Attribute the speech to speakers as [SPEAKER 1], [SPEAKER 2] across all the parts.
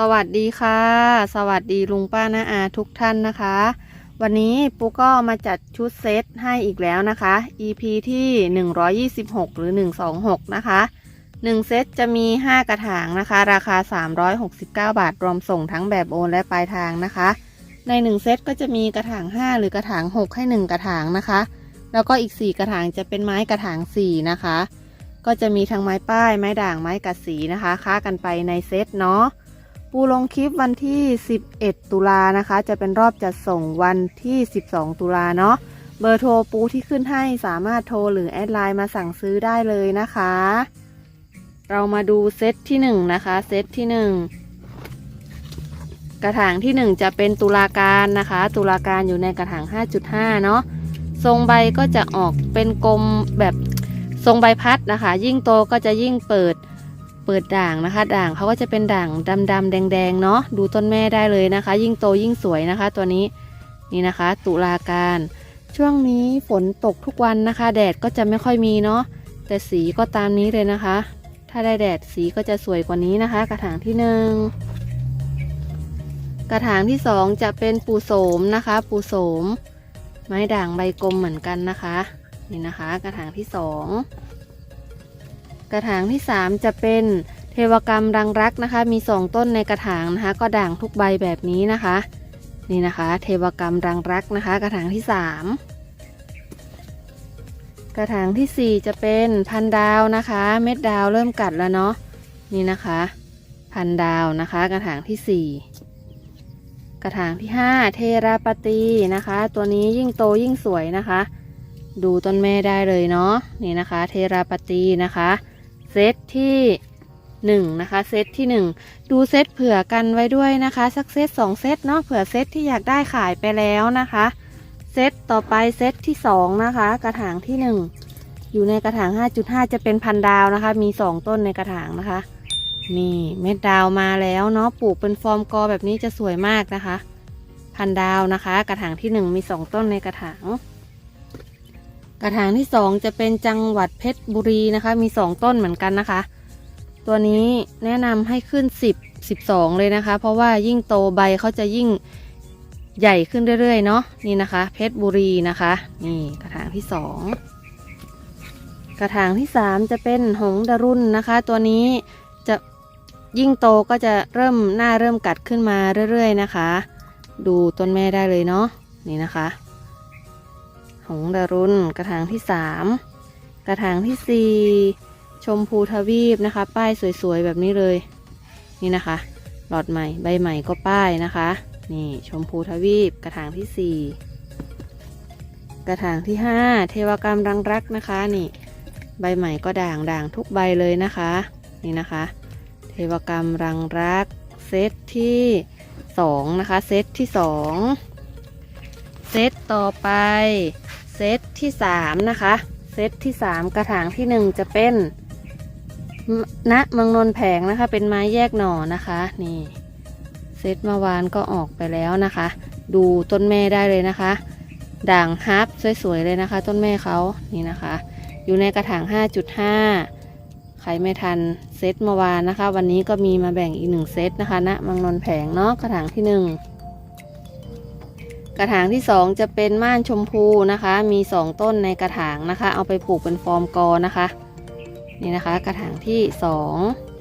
[SPEAKER 1] สวัสดีค่ะ สวัสดีลุงป้าน้าอาทุกท่านนะคะ วันนี้ปุ๊กก็มาจัดชุดเซตให้อีกแล้วนะคะ EP ที่ 126 หรือ 126 นะคะ 1 เซตจะมี 5 กระถางนะคะ ราคา 369 บาท รวมส่งทั้งแบบโอนและปลายทางนะคะ ใน 1 เซตก็จะมีกระถาง 5 หรือกระถาง 6 ให้ 1 กระถางนะคะ แล้วก็อีก 4 กระถางจะเป็นไม้กระถาง 4 นะคะ ก็จะมีทั้งไม้ป้าย ไม้ด่างไม้กัดสีนะคะ ค้ากันไปในเซตเนาะ ปูลงคลิปวันที่ 11 ตุลานะคะ จะเป็นรอบจัดส่งวันที่ 12 ตุลาเนาะ เบอร์โทรปูที่ขึ้นให้สามารถโทรหรือแอดไลน์มาสั่งซื้อได้เลยนะคะ เรามาดูเซตที่ 1 นะคะ เซตที่ 1 กระถางที่ 1 จะเป็นตุลาการนะคะ ตุลาการอยู่ในกระถาง 5.5 เนาะ ทรงใบก็จะออกเป็นกลมแบบทรงใบพัดนะคะ ยิ่งโตก็จะยิ่งเปิด เปิดด่างนะคะ ด่างเขาก็จะเป็นด่างดำๆแดงๆเนาะดูต้นแม่ได้เลยนะคะ ยิ่งโตยิ่งสวยนะคะ ตัวนี้นี่นะคะ ตุลาการ ช่วงนี้ฝนตกทุกวันนะคะ แดดก็จะไม่ค่อยมีเนาะแต่สีก็ตามนี้เลยนะคะ ถ้าได้แดดสีก็จะสวยกว่านี้นะคะ กระถางที่หนึ่งกระถางที่สองจะเป็นปูโสมนะคะ ปูโสม ไม้ด่างใบกลมเหมือนกันนะคะ นี่นะคะ กระถางที่สอง กระถางที่ 3 จะเป็นเทวกรรมรังรักนะคะ มี 2 ต้นในกระถางนะคะ ก็ด่างทุกใบแบบนี้นะคะ นี่นะคะ เทวกรรมรังรักนะคะ กระถางที่ 3 กระถางทีสี่ 4 จะเป็นพันดาวนะคะ เม็ดดาวเริ่มกัดแล้วเนาะนี่นะคะ พันดาวนะคะ กระถางที่ 4 กระถางที่ 5 เทราปตีนะคะ ตัวนี้ยิ่งโตยิ่งสวยนะคะ ดูต้นแม่ได้เลยเนาะนี่นะคะ เทราปตีนะคะ เซตที่หนึ่งนะคะเซตที่หนึ่งดูเซตเผื่อกันไว้ด้วยนะคะสักเซตสองเซตเนาะเผื่อเซตที่อยากได้ขายไปแล้วนะคะเซตต่อไปเซตที่สองนะคะ กระถางที่หนึ่งอยู่ในกระถาง 5.5 จะเป็นพันดาวนะคะ มีสองต้นในกระถางนะคะ นี่เม็ดดาวมาแล้วเนาะปลูกเป็นฟอร์มกอแบบนี้จะสวยมากนะคะ พันดาวนะคะ กระถางที่หนึ่งมีสองต้นในกระถาง กระถางที่สองจะเป็นจังหวัดเพชรบุรีนะคะ มีสองต้นเหมือนกันนะคะ ตัวนี้แนะนำให้ขึ้น 10 12 เลยนะคะ เพราะว่ายิ่งโตใบเขาจะยิ่งใหญ่ขึ้นเรื่อยๆ เนาะนี่นะคะ เพชรบุรีนะคะ นี่กระถางที่สองกระถางที่สามจะเป็นหงส์ดารุนนะคะ ตัวนี้จะยิ่งโตก็จะเริ่มหน้าเริ่มกัดขึ้นมาเรื่อยๆ นะคะ ดูต้นแม่ได้เลยเนาะนี่นะคะ หงดารุนกระถางที่3กระถางที่4ชมพูทวีปนะคะ ป้ายสวยๆแบบนี้เลย นี่นะคะ หลอดใหม่ใบใหม่ก็ป้ายนะคะ นี่ชมพูทวีปกระถางที่4กระถางที่5เทวกรรมรังรักนะคะ นี่ ใบใหม่ก็ด่างด่างทุกใบเลยนะคะ นี่นะคะ เทวกรรมรังรักเซตที่2นะคะ เซตที่2เซตต่อไป เซตที่สามนะคะ เซตที่สามกระถางที่หนึ่งจะเป็นมณเมืองนนแผงนะคะ เป็นไม้แยกหน่อนะคะ นี่ เซตเมื่อวานก็ออกไปแล้วนะคะ ดูต้นแม่ได้เลยนะคะ ด่างฮับสวยๆเลยนะคะ ต้นแม่เขานี่นะคะ อยู่ในกระถาง 5.5 ใครไม่ทันเซตเมื่อวานนะคะ วันนี้ก็มีมาแบ่งอีกหนึ่งเซตนะคะณเมืองนนแผงเนาะกระถางที่หนึ่ง กระถางที่ 2 จะเป็นม่านชมพูนะคะ มี 2 ต้นในกระถางนะคะ เอาไปปลูกเป็นฟอร์มกอนะคะ นี่นะคะ กระถางที่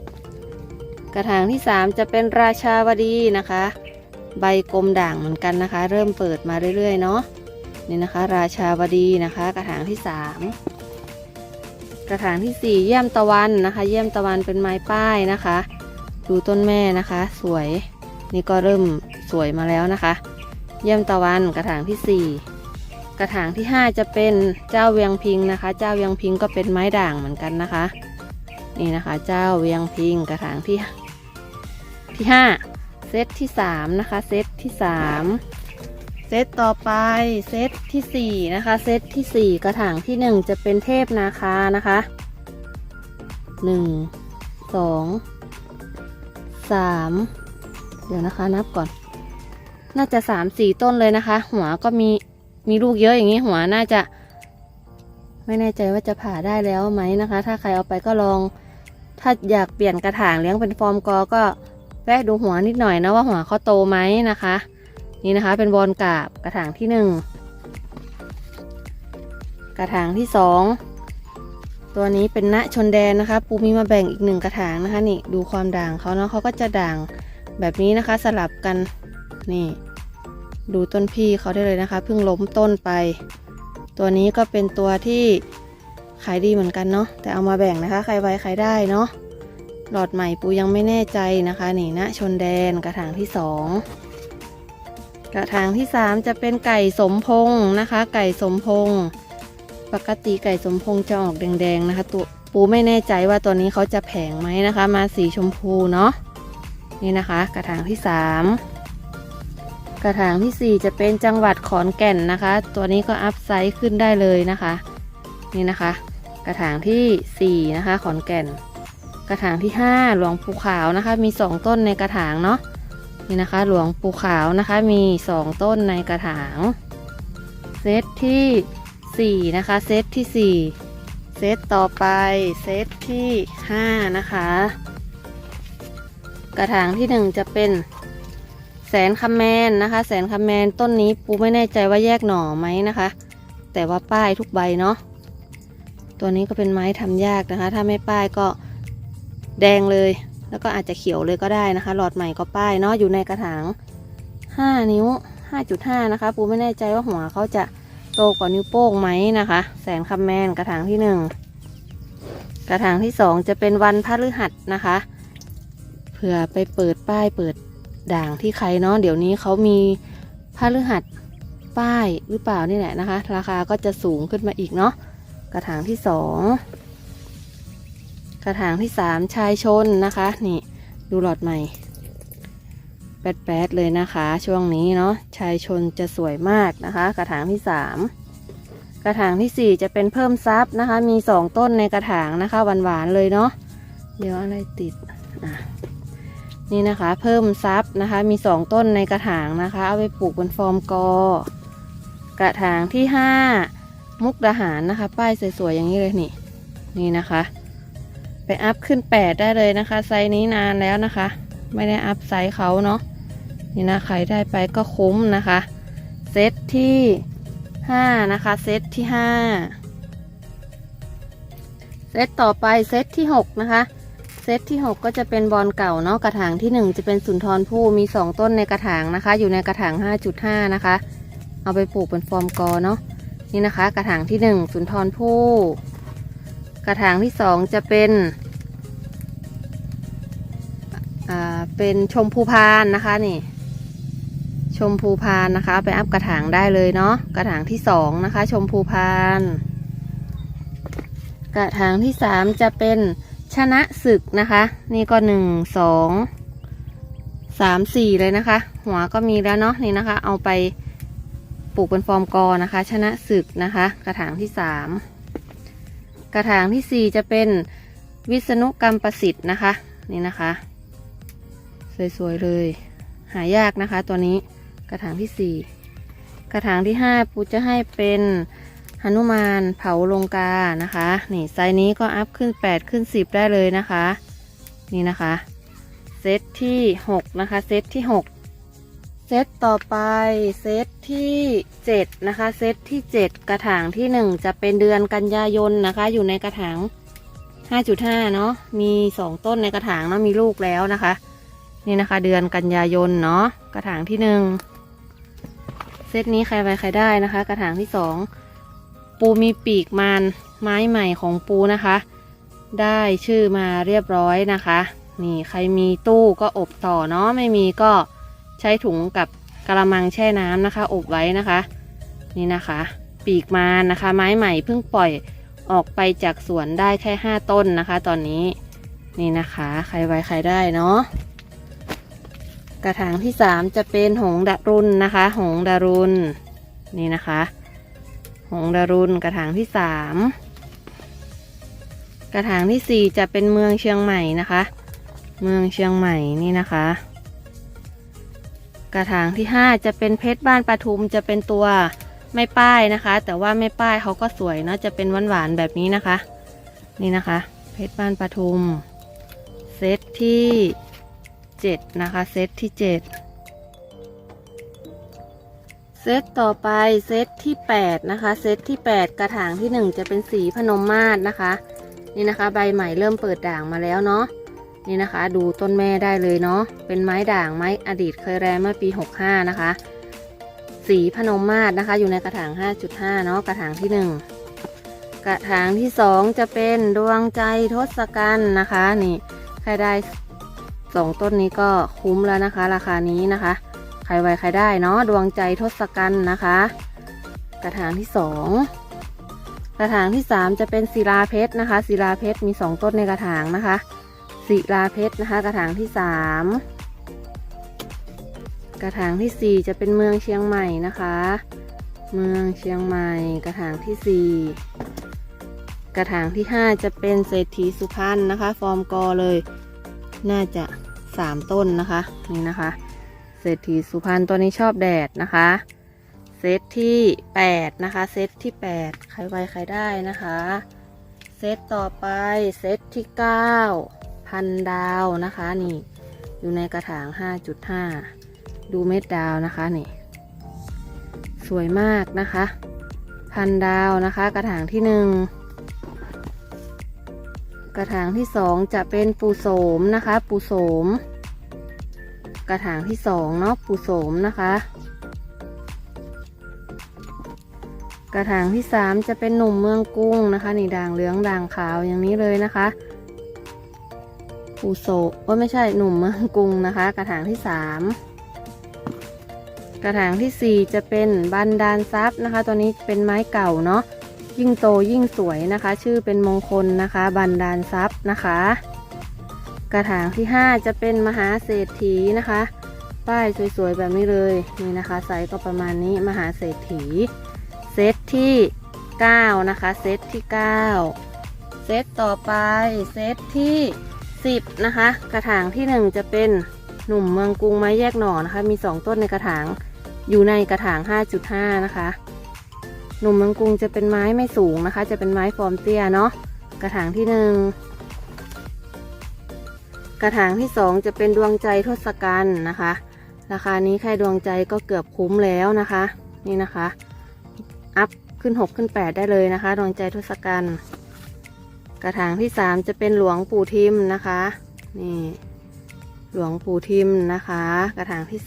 [SPEAKER 1] 2 กระถางที่ 3 จะเป็นราชาวดีนะคะ ใบกลมด่างเหมือนกันนะคะ เริ่มเปิดมาเรื่อยๆเนาะนี่นะคะ ราชาวดีนะคะ กระถางที่ 3 กระถางที่ 4 เยี่ยมตะวันนะคะ เยี่ยมตะวันเป็นไม้ป้ายนะคะ ดูต้นแม่นะคะ สวย นี่ก็เริ่มสวยมาแล้วนะคะ เยี่ยมตะวันกระถางที่ 4 กระถางที่ 5 จะเป็นเจ้าเวียงพิงนะคะ เจ้าเวียงพิงก็เป็นไม้ด่างเหมือนกันนะคะ นี่นะคะ เจ้าเวียงพิงกระถางที่ที่ 5 เซตที่ 3 นะคะ เซตที่ 3 เซตต่อไปเซตทีสี่4 นะคะ เซตทีสี่ 4 กระถางที่ 1 จะเป็นเทพนาคานะคะ 1 2 3 เดี๋ยวนะคะนับก่อน น่าจะสามสี่ต้นเลยนะคะ หัวก็มีมีลูกเยอะอย่างนี้หัวน่าจะ ไม่แน่ใจว่าจะผ่าได้แล้วไหมนะคะ ถ้าใครเอาไปก็ลอง ถ้าอยากเปลี่ยนกระถางเลี้ยงเป็นฟอร์มกอก็แวะดูหัวนิดหน่อยนะว่าหัวเขาโตไหมนะคะ นี่นะคะ เป็นบอลกาบกระถางที่หนึ่งกระถางที่สองตัวนี้เป็นณชนแดนนะคะ ปูมีมาแบ่งอีกหนึ่งกระถางนะคะ นี่ดูความด่างเขาเนาะเขาก็จะด่างแบบนี้นะคะสลับกัน นี่ ดูต้นพี่เขาได้เลยนะคะ เพิ่งล้มต้นไป ตัวนี้ก็เป็นตัวที่ขายดีเหมือนกันเนาะแต่เอามาแบ่งนะคะ ใครไว้ใครได้เนาะหลอดใหม่ปูยังไม่แน่ใจนะคะนี่นะชนแดนกระถางที่สองกระถางที่สามจะเป็นไก่สมพงนะคะ ไก่สมพงปกติไก่สมพงจะออกแดงๆนะคะ ตัวปูไม่แน่ใจว่าตัวนี้เขาจะแผงไหมนะคะ มาสีชมพูเนาะนี่นะคะ กระถางที่สาม กระถางที่ 4 จะเป็นจังหวัดขอนแก่นนะคะ ตัวนี้ก็อัพไซส์ขึ้นได้เลยนะคะ นี่นะคะ กระถางที่ 4 นะคะ ขอนแก่น กระถางที่ 5 หลวงปู่ขาวนะคะ มี 2 ต้นในกระถางเนาะนี่นะคะ หลวงปู่ขาวนะคะ มี 2 ต้นในกระถางเซตที่ 4 นะคะ เซตที่ 4 เซตต่อไปเซตที่ 5 นะคะ กระถางที่ 1 จะเป็น แสนคำแมนนะคะ แสนคำแมนต้นนี้ปูไม่แน่ใจว่าแยกหน่อไหมนะคะ แต่ว่าป้ายทุกใบเนาะตัวนี้ก็เป็นไม้ทำยากนะคะ ถ้าไม่ป้ายก็แดงเลย แล้วก็อาจจะเขียวเลยก็ได้นะคะ หลอดใหม่ก็ป้ายเนาะอยู่ในกระถาง 5 นิ้ว 5.5 นะคะ ปูไม่แน่ใจว่าหัวเขาจะโตกว่านิ้วโป้งไหมนะคะ แสนคำแมนกระถางที่ 1 กระถางที่ 2 จะเป็นวันพฤหัสนะคะ เผื่อไปเปิดป้ายเปิด ด่างที่ใครเนาะเดี๋ยวนี้เขามีผ้าลือหัดป้ายหรือเปล่านี่แหละนะคะ ราคาก็จะสูงขึ้นมาอีกเนาะกระถางที่สองกระถางที่สามชายชนนะคะ นี่ดูหลอดใหม่แปดๆเลยนะคะ ช่วงนี้เนาะชายชนจะสวยมากนะคะ กระถางที่สามกระถางที่สี่จะเป็นเพิ่มซับนะคะ มีสองต้นในกระถางนะคะหวานๆเลยเนาะเดี๋ยวอะไรติดอะ นี่นะคะ เพิ่มซับนะคะ มี2ต้นในกระถางนะคะ เอาไปปลูกบนฟอร์มกอ กระถางที่5มุกดาหารนะคะ ป้ายสวยๆอย่างนี้เลยนี่ นี่นะคะ ไปอัพขึ้น8ได้เลยนะคะ ไซส์นี้นานแล้วนะคะ ไม่ได้อัพไซส์เขาเนาะนี่นะใครได้ไปก็คุ้มนะคะ เซตที่5นะคะ เซตที่5เซตต่อไปเซตที่6นะคะ เซตที่ 6 ก็จะเป็นบอลเก่าเนาะกระถางที่ 1 จะเป็นสุนทรภู่มี 2 ต้นในกระถางนะคะ อยู่ในกระถาง 5.5 นะคะ เอาไปปลูกเป็นฟอร์มกอเนาะนี่นะคะ กระถางที่ 1 สุนทรภู่กระถางที่ 2 จะเป็นอ่าเป็นชมพูพานนะคะนี่ ชมพูพานนะคะ ไปอัพกระถางได้เลยเนาะกระถางที่ 2 นะคะ ชมพูพาน กระถางที่ 3 จะเป็น ชนะศึกนะคะ นี่ก็หนึ่งสองสามสี่เลยนะคะ หัวก็มีแล้วเนาะนี่นะคะ เอาไปปลูกเป็นฟอร์มกอนะคะ ชนะศึกนะคะ กระถางที่สามกระถางที่สี่จะเป็นวิษณุกรรมประสิทธิ์นะคะ นี่นะคะ สวยๆเลย หายากนะคะ ตัวนี้กระถางที่สี่กระถางที่ห้าปูจะให้เป็น หนุมานเผาลงกานะคะ นี่ไซส์นี้ก็อัพขึ้น 8 ขึ้น 10 ได้เลยนะคะ นี่นะคะ เซตที่ 6 นะคะ เซตที่ 6 เซตต่อไป เซตที่ 7 นะคะ เซตที่ 7 กระถางที่ 1 จะเป็นเดือนกันยายนนะคะ อยู่ในกระถาง 5.5 เนาะมี 2 ต้นในกระถางเนาะมีลูกแล้วนะคะ นี่นะคะ เดือนกันยายนเนาะกระถางที่ 1 เซตนี้ใครไปใครได้นะคะ กระถางที่ 2 ปูมีปีกมันไม้ใหม่ของปูนะคะ ได้ชื่อมาเรียบร้อยนะคะ นี่ใครมีตู้ก็อบต่อเนาะไม่มีก็ใช้ถุงกับกระมังแช่น้ำนะคะ อบไว้นะคะ นี่นะคะ ปีกมันนะคะ ไม้ใหม่เพิ่งปล่อยออกไปจากสวนได้แค่ 5 ต้นนะคะ ตอนนี้นี่นะคะ ใครไว้ใครได้เนาะกระถางที่ 3 จะเป็นหงดารุนนะคะ หงดารุนนี่นะคะ หงดารุนกระถางที่สามกระถางที่สี่จะเป็นเมืองเชียงใหม่นะคะ เมืองเชียงใหม่นี่นะคะ กระถางที่ห้าจะเป็นเพชรบ้านปทุมจะเป็นตัวไม่ป้ายนะคะ แต่ว่าไม่ป้ายเขาก็สวยเนาะจะเป็นหวานหวานๆแบบนี้นะคะ นี่นะคะ เพชรบ้านปทุมเซตที่7นะคะเซตที่7 เซตต่อไปเซตที่8นะคะเซตที่ 8 กระถางที่ 1 จะเป็นสีพนมมาศนะคะ นี่นะคะ ใบใหม่เริ่มเปิดด่างมาแล้วเนาะนี่นะคะ ดูต้นแม่ได้เลยเนาะเป็นไม้ด่างไม้อดีตเคยแรมเมื่อปี 65 นะคะ สีพนมมาศนะคะ อยู่ในกระถาง 5.5 เนาะกระถางที่ 1 กระถางที่ 2 จะเป็นดวงใจทศกัณฐ์นะคะ นี่ใครได้สองต้นนี้ก็คุ้มแล้วนะคะ ราคานี้นะคะ ใครไวใครได้เนาะดวงใจทศกัณฐ์นะคะ กระถางที่2กระถางที่3จะเป็นศิลาเพชรนะคะศิลาเพชรมี2ต้นในกระถางนะคะศิลาเพชรนะคะ กระถางที่3กระถางที่สี่จะเป็นเมืองเชียงใหม่นะคะ เมืองเชียงใหม่ กระถางที่4กระถางที่5จะเป็นเศรษฐีสุพรรณนะคะ ฟอร์มกอเลย น่าจะ3ต้นนะคะนี่นะคะ เศรษฐีสุพรรณตัวนี้ชอบแดดนะคะ เซตที่8นะคะ เซตที่8ใครไวใครได้นะคะ เซตต่อไป เซตที่9พันดาวนะคะนี่ อยู่ในกระถาง 5.5 ดูเม็ดดาวนะคะนี่ สวยมากนะคะ พันดาวนะคะ กระถางที่หนึ่งกระถางที่สองจะเป็นปูโสมนะคะ ปูโสม กระถางที่สองเนาะปูโสมนะคะ กระถางที่สามจะเป็นหนุ่มเมืองกุ้งนะคะนี่ด่างเหลืองด่างขาวอย่างนี้เลยนะคะปูโสว่าไม่ใช่หนุ่มเมืองกุ้งนะคะ กระถางที่สามกระถางที่สี่จะเป็นบันดาลทรัพย์นะคะ ตัวนี้เป็นไม้เก่าเนาะยิ่งโตยิ่งสวยนะคะ ชื่อเป็นมงคลนะคะ บันดาลทรัพย์นะคะ กระถางที่ห้าจะเป็นมหาเศรษฐีนะคะ ป้ายสวยๆแบบนี้เลยนี่นะคะไซส์ก็ประมาณนี้มหาเศรษฐีเซตที่9นะคะเซตที่ 9 เซตต่อไปเซตที่ 10 นะคะ กระถางที่ 1 จะเป็นหนุ่มเมืองกรุงไม้แยกหน่อนะคะ มี 2 ต้นในกระถางอยู่ในกระถาง 5.5 นะคะ หนุ่มเมืองกรุงจะเป็นไม้ไม่สูงนะคะ จะเป็นไม้ฟอร์มเตี้ยเนาะกระถางที่ 1 กระถางที่2จะเป็นดวงใจทศกัณฐ์นะคะ ราคานี้แค่ดวงใจก็เกือบคุ้มแล้วนะคะ นี่นะคะ อัพขึ้น 6 ขึ้น 8 ได้เลยนะคะ ดวงใจทศกัณฐ์กระถางที่3จะเป็นหลวงปู่ทิมนะคะ นี่ หลวงปู่ทิมนะคะ กระถางที่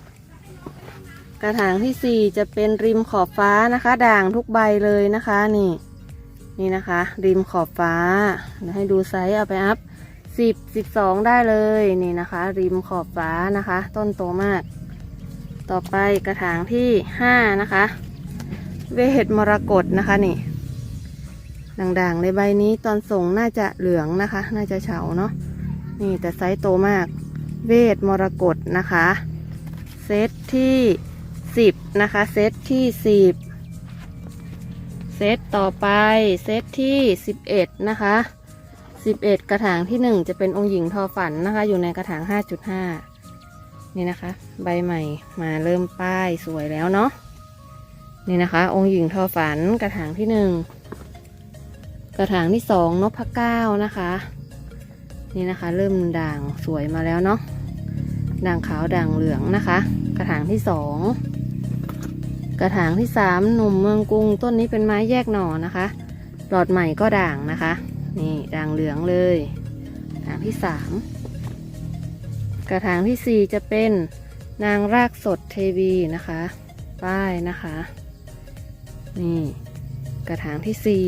[SPEAKER 1] 3กระถางที่สี่จะเป็นริมขอบฟ้านะคะ ด่างทุกใบเลยนะคะ นี่ นี่นะคะ ริมขอบฟ้าเดี๋ยวให้ดูไซส์เอาไปอัพ 10 12ได้เลยนี่นะคะ ริมขอบฟ้านะคะ ต้นโตมาก ต่อไปกระถางที่5นะคะ เวทมรกตนะคะนี่ด่างๆในใบนี้ตอนส่งน่าจะเหลืองนะคะ น่าจะเฉาเนาะนี่แต่ไซส์โตมาก เวทมรกตนะคะ เซตที่10นะคะ เซตที่10เซตต่อไป เซตที่11นะคะ 11 กระถางที่ 1 จะเป็นองค์หญิงทอฝันนะคะ อยู่ในกระถาง 5.5 นี่นะคะ ใบใหม่มาเริ่มป้ายสวยแล้วเนาะนี่นะคะ องค์หญิงทอฝันกระถางที่หนึ่งกระถางที่สองนพเก้านะคะ นี่นะคะ เริ่มด่างสวยมาแล้วเนาะด่างขาวด่างเหลืองนะคะ กระถางที่สองกระถางที่สามหนุ่มเมืองกรุงต้นนี้เป็นไม้แยกหน่อนะคะ หลอดใหม่ก็ด่างนะคะ นี่ด่างเหลืองเลยกระถางที่สามกระถางที่สี่จะเป็นนางรากสดเทวีนะคะ ป้ายนะคะ นี่ กระถางที่สี่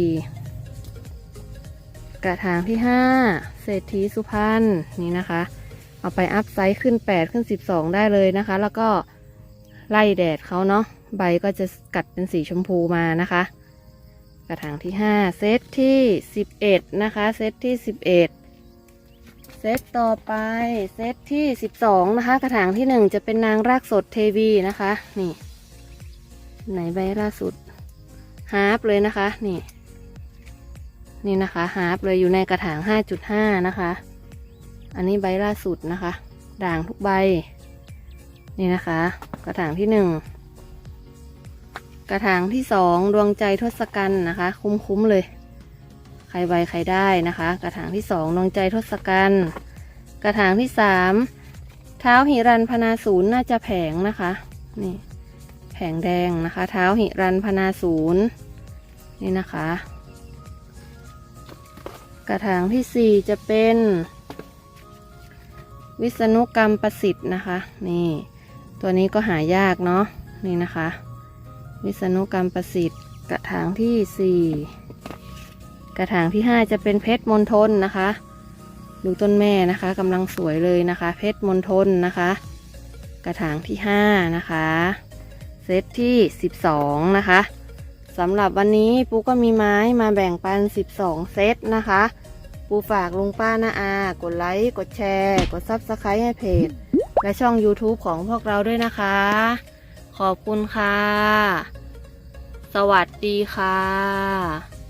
[SPEAKER 1] กระถางที่ห้าเศรษฐีสุพรรณนี่นะคะ เอาไปอัพไซส์ขึ้น8ขึ้น12ได้เลยนะคะ แล้วก็ไล่แดดเขาเนาะใบก็จะกัดเป็นสีชมพูมานะคะ ระถางที่ 5 เซตที่ 11 นะคะ เซตที่ 11 เซตต่อไปเซตที่ 12 นะคะ กระถางที่ 1 จะเป็นนางรากสดเทวีนะคะ นี่ไหนใบล่าสุดฮาร์ปเลยนะคะนี่ นี่นะคะฮาร์ปเลยอยู่ในกระถาง 5.5 นะคะ อันนี้ใบล่าสุดนะคะ ด่างทุกใบ นี่นะคะ กระถางที่ 1 กระถางที่2ดวงใจทศกัณฐ์นะคะ คุ้มๆเลย ใครใบใครได้นะคะ กระถางที่2ดวงใจทศกัณฐ์กระถางที่สามเท้าหิรันพนาศูนย์น่าจะแผงนะคะนี่แผงแดงนะคะ เท้าหิรันพนาศูนย์นี่นะคะ กระถางที่สี่จะเป็น วิษณุกรรมประสิทธิ์นะคะ นี่ ตัวนี้ก็หายากเนาะนี่นะคะ วิษณุกรรมประสิทธิ์ กระถางที่สี่กระถางที่ห้าจะเป็นเพชรมณฑลนะคะ ดูต้นแม่นะคะกำลังสวยเลยนะคะ เพชรมณฑลนะคะ กระถางที่ห้านะคะ เซตที่สิบสองนะคะสำหรับวันนี้ปูก็มีไม้มาแบ่งปัน 12 เซตนะคะ ปูฝากลุงป้าน้าอา กดไลค์ กดแชร์ กดซับสไครต์ให้เพจ และช่อง YouTube ของพวกเราด้วยนะคะ ขอบคุณค่ะ สวัสดีค่ะ